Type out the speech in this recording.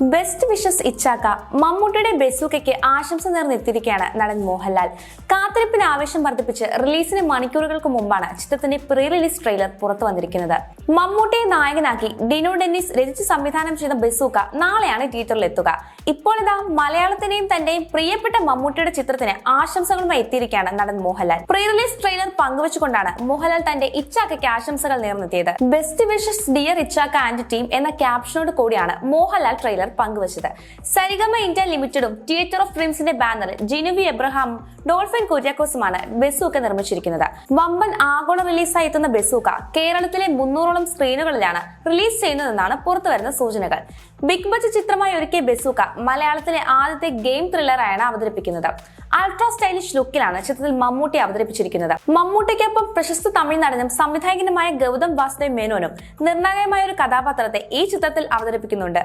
Best wishes Ichakka മമ്മൂട്ടിയുടെ ബെസൂക്കയ്ക്ക് ആശംസ നേർന്നെത്തിയിരിക്കുകയാണ് നടൻ മോഹൻലാൽ. കാത്തിരിപ്പിന് ആവേശം വർദ്ധിപ്പിച്ച് റിലീസിന് മണിക്കൂറുകൾക്ക് മുമ്പാണ് ചിത്രത്തിന്റെ പ്രീ റിലീസ് ട്രെയിലർ പുറത്തു വന്നിരിക്കുന്നത്. മമ്മൂട്ടിയെ നായകനാക്കി ഡിനോ ഡെന്നിസ് രചിച്ച് സംവിധാനം ചെയ്ത ബെസൂക്ക നാളെയാണ് തിയേറ്ററിൽ എത്തുക. ഇപ്പോൾ ഇതാ മലയാളത്തിന്റെയും തന്റെയും പ്രിയപ്പെട്ട മമ്മൂട്ടിയുടെ ചിത്രത്തിന് ആശംസകളുമായി എത്തിയിരിക്കുകയാണ് നടൻ മോഹൻലാൽ. പ്രീ റിലീസ് ട്രെയിലർ പങ്കുവച്ചുകൊണ്ടാണ് മോഹൻലാൽ തന്റെ ഇച്ചാക്കയ്ക്ക് ആശംസകൾ നേർന്നെത്തിയത്. Best wishes dear Ichakka and team എന്ന ക്യാപ്ഷനോട് കൂടിയാണ് മോഹൻലാൽ ട്രെയിലർ പങ്കുവച്ചത്. സരിഗമ ഇന്ത്യ ലിമിറ്റഡും തിയേറ്റർ ഓഫ് ഡ്രീംസിന്റെ ബാനറിൽ ജിനുവി എബ്രഹാം ഡോൾഫിൻ കുര്യാക്കോസുമാണ് ബസൂക്ക നിർമ്മിച്ചിരിക്കുന്നത്. വമ്പൻ ആഗോള റിലീസായി എത്തുന്ന ബസൂക്ക കേരളത്തിലെ മുന്നൂറോളം സ്ക്രീനുകളിലാണ് റിലീസ് ചെയ്യുന്നതെന്നാണ് പുറത്തുവരുന്ന സൂചനകൾ. ബിഗ് ബജറ്റ് ചിത്രമായി ഒരുക്കിയ ബസൂക്ക മലയാളത്തിലെ ആദ്യത്തെ ഗെയിം ത്രില്ലറായാണ് അവതരിപ്പിക്കുന്നത്. അൾട്രാ സ്റ്റൈലിഷ് ലുക്കിലാണ് ചിത്രത്തിൽ മമ്മൂട്ടി അവതരിപ്പിച്ചിരിക്കുന്നത്. മമ്മൂട്ടിക്കൊപ്പം പ്രശസ്ത തമിഴ് നടനും സംവിധായകനുമായ ഗൗതം വാസുദേവ് മേനോനും നിർണായകമായ ഒരു കഥാപാത്രത്തെ ഈ ചിത്രത്തിൽ അവതരിപ്പിക്കുന്നുണ്ട്.